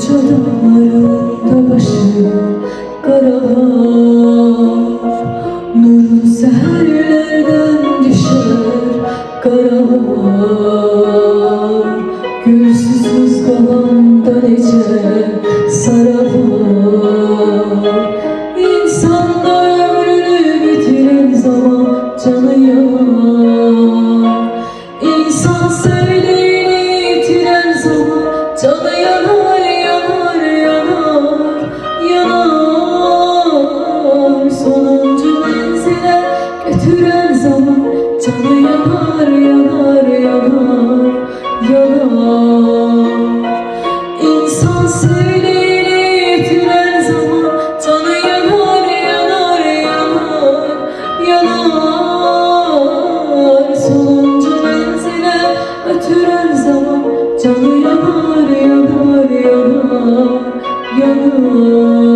Uçalımlarında başım. Karalar Nurlu seherlerden düşer. Karalar Gülsüz kalandan ece saralar İnsanda ömrünü bitiren zaman canı yanar. İnsan sevdiğini yitiren zaman zaman Canı yanar yanar yanar yanar. İnsan sevdiğini tüler zaman Canı yanar yanar yanar yanar. Sonuncu menzile ötürer zaman Canı yanar yanar yanar yanar.